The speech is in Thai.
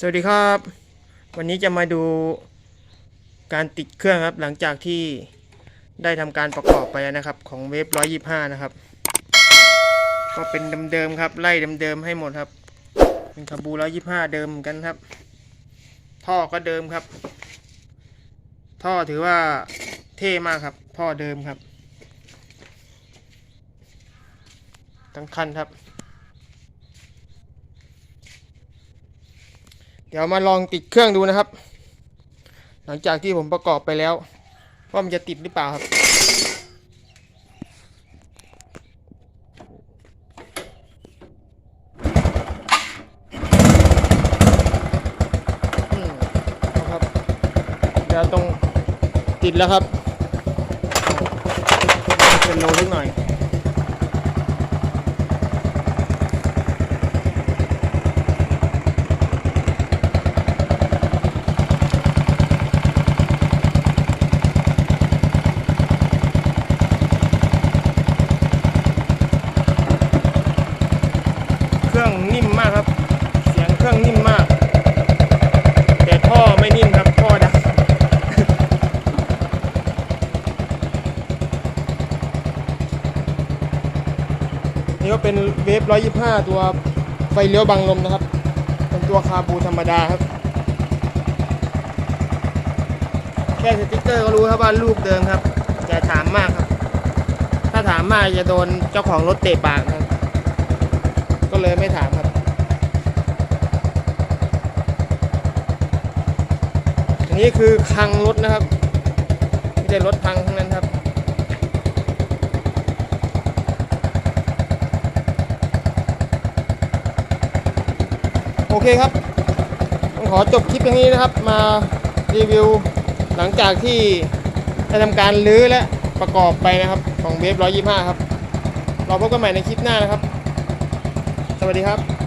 สวัสดีครับ วันนี้จะมาดูการติดเครื่องครับ หลังจากที่ได้ทำการประกอบไปนะครับ ของเวฟ125 นะครับ ก็เป็นเดิมๆครับ ไล่เดิมๆให้หมดครับ เป็นคาบู 125 เดิมกันครับ ท่อก็เดิมครับ ท่อถือว่าเท่มากครับ ท่อเดิมครับ ทั้งคันครับ เดี๋ยวมาลองติดเครื่องดูนะครับ หลังจากที่ผมประกอบไปแล้วว่ามันจะติดหรือเปล่าครับเอาครับเดี๋ยวตรงติดแล้วครับ เป็นโลเล็กหน่อย เครื่องนิ่มมากครับ เสียงเครื่องนิ่มมาก แต่ท่อไม่นิ่มครับท่อดังนี่ก็เป็นเวฟ125ตัวไฟเลี้ยวบังลมนะครับ เป็นตัวคาบูธรรมดาครับ แค่สติ๊กเกอร์ก็รู้ครับว่าลูกเดิมครับอย่าถามมากครับ ถ้าถามมากจะโดนเจ้าของรถเตะปากครับ ก็เลยไม่ถามครับ อั นนี้คือคังรถนะครับไม่ได้รถพังทั้งนั้นครับ โอเคครับต้องขอจบคลิปอย่างนี้นะครับ มารีวิวหลังจากที่ได้ทำการลื้อและประกอบไปนะครับ ของเวฟ125 ครับ เราพบกันใหม่ในคลิปหน้านะครับ สวัสดีครับ